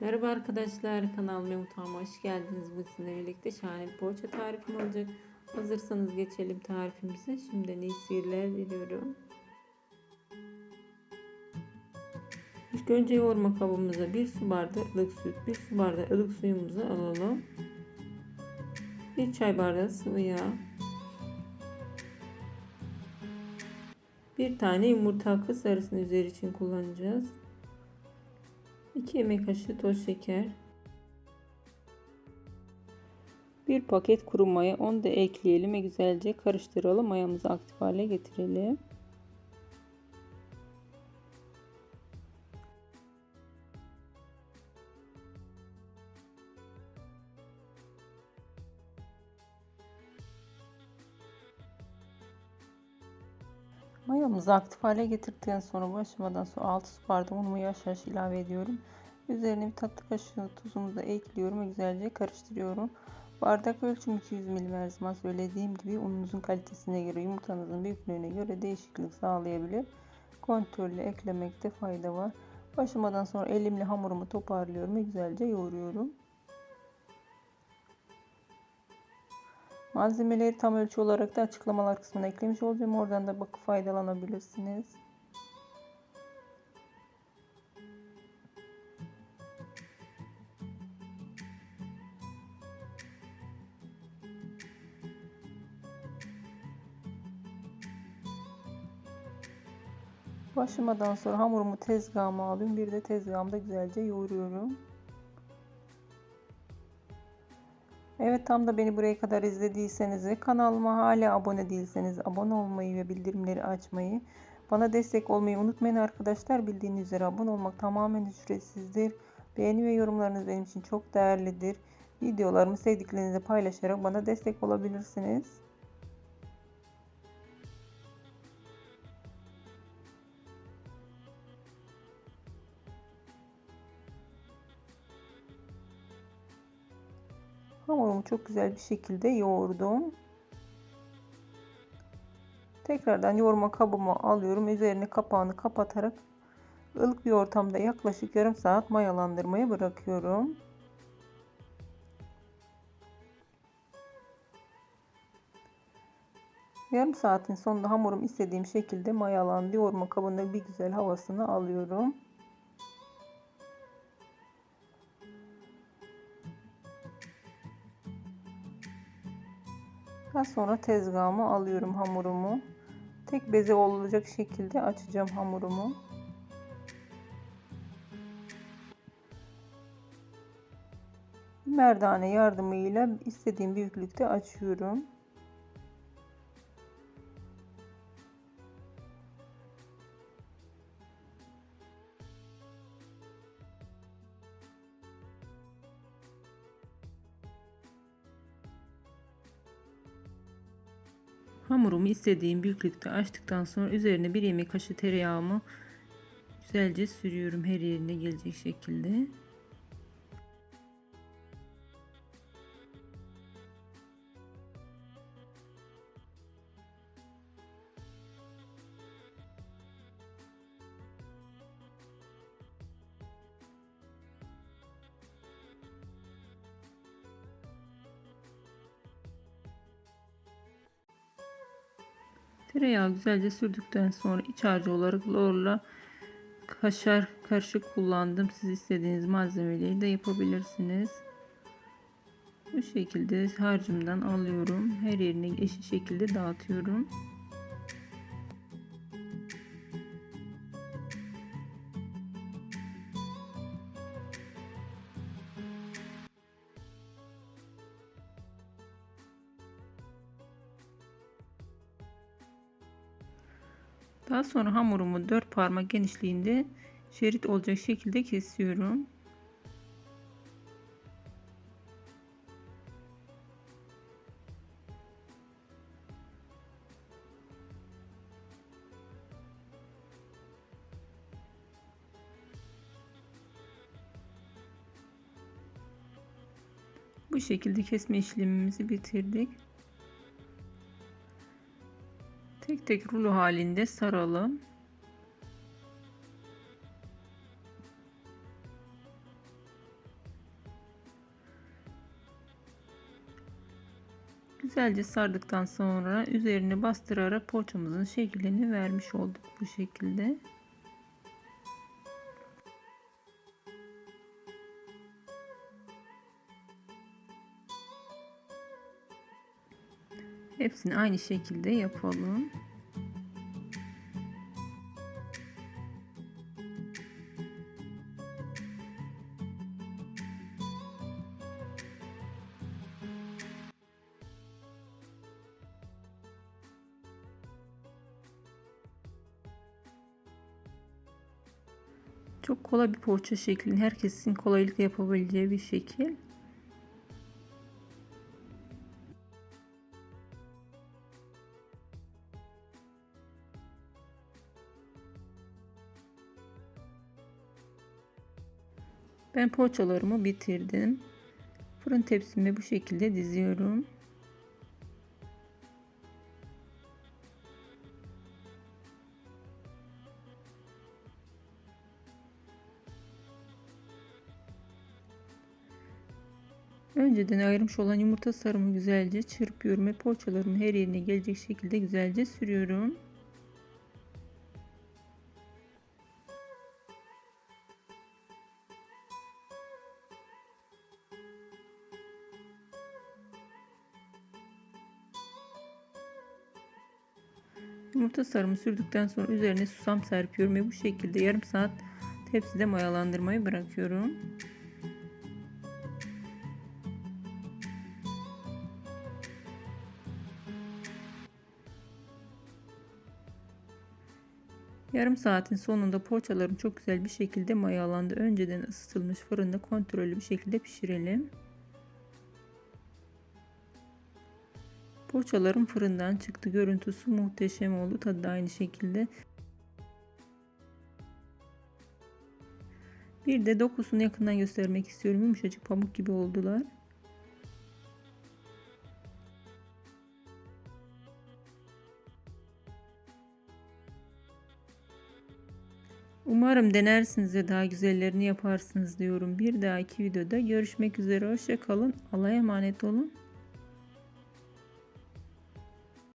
Merhaba arkadaşlar kanalıma mutfağıma hoş geldiniz. Bu sizinle birlikte şahane bir poğaça tarifim olacak. Hazırsanız geçelim tarifimize. Şimdiden iyi seyirler diliyorum. İlk önce yoğurma kabımıza bir su bardağı ılık süt, bir su bardağı ılık suyumuzu alalım. Bir çay bardağı sıvı yağ. Bir tane yumurta sarısını üzeri için kullanacağız. 2 yemek kaşığı toz şeker. 1 paket kuru maya onu da ekleyelim ve güzelce karıştıralım. Mayamızı aktif hale getirelim. Mayamızı aktif hale getirdikten sonra başlamadan sonra 6 su bardağı unumu yaş yaş ilave ediyorum. Üzerine bir tatlı kaşığı tuzumuzu da ekliyorum ve güzelce karıştırıyorum. Bardak ölçüm 200 ml her zaman söylediğim gibi ununuzun kalitesine göre yumurtanızın büyüklüğüne göre değişiklik sağlayabilir. Kontrollü eklemekte fayda var. Başlamadan sonra elimle hamurumu toparlıyorum ve güzelce yoğuruyorum. Malzemeleri tam ölçü olarak da açıklamalar kısmına eklemiş olacağım. Oradan da bakıp faydalanabilirsiniz. Başlamadan sonra hamurumu tezgahıma alıyorum. Bir de tezgahımda güzelce yoğuruyorum. Evet tam da beni buraya kadar izlediyseniz ve kanalıma hala abone değilseniz abone olmayı ve bildirimleri açmayı bana destek olmayı unutmayın arkadaşlar. Bildiğiniz üzere abone olmak tamamen ücretsizdir. Beğeni ve yorumlarınız benim için çok değerlidir. Videolarımı sevdiklerinizle paylaşarak bana destek olabilirsiniz. Hamurumu çok güzel bir şekilde yoğurdum. Tekrardan yoğurma kabıma alıyorum. Üzerine kapağını kapatarak ılık bir ortamda yaklaşık yarım saat mayalandırmaya bırakıyorum. Yarım saatin sonunda hamurum istediğim şekilde mayalandı. Yoğurma kabında bir güzel havasını alıyorum. Daha sonra tezgahıma alıyorum hamurumu. Tek beze olacak şekilde açacağım hamurumu. Merdane yardımıyla istediğim büyüklükte açıyorum. Hamurumu istediğim büyüklükte açtıktan sonra üzerine bir yemek kaşığı tereyağımı güzelce sürüyorum her yerine gelecek şekilde. Tereyağı güzelce sürdükten sonra iç harcı olarak lorla kaşar karışık kullandım. Siz istediğiniz malzemeleri de yapabilirsiniz. Bu şekilde harcımdan alıyorum. Her yerine eşit şekilde dağıtıyorum. Daha sonra hamurumu 4 parmak genişliğinde şerit olacak şekilde kesiyorum. Bu şekilde kesme işlemimizi bitirdik. tek tek rulo halinde saralım. Güzelce sardıktan sonra üzerine bastırarak poğaçamızın şeklini vermiş olduk bu şekilde. Hepsini aynı şekilde yapalım. Çok kolay bir poğaça şeklini herkesin kolaylıkla yapabileceği bir şekil. Ben poğaçalarımı bitirdim. Fırın tepsimi bu şekilde diziyorum. Önceden ayırmış olan yumurta sarımı güzelce çırpıyorum ve poğaçalarımın her yerine gelecek şekilde güzelce sürüyorum. Yumurta sarımı sürdükten sonra üzerine susam serpiyorum ve bu şekilde yarım saat tepside mayalandırmayı bırakıyorum. Yarım saatin sonunda poğaçalarım çok güzel bir şekilde mayalandı. Önceden ısıtılmış fırında kontrollü bir şekilde pişirelim. Poğaçalarım fırından çıktı. Görüntüsü muhteşem oldu. Tadı da aynı şekilde. Bir de dokusunu yakından göstermek istiyorum. Yumuşacık pamuk gibi oldular. Umarım denersiniz ve daha güzellerini yaparsınız diyorum. Bir dahaki videoda görüşmek üzere. Hoşça kalın. Allah'a emanet olun.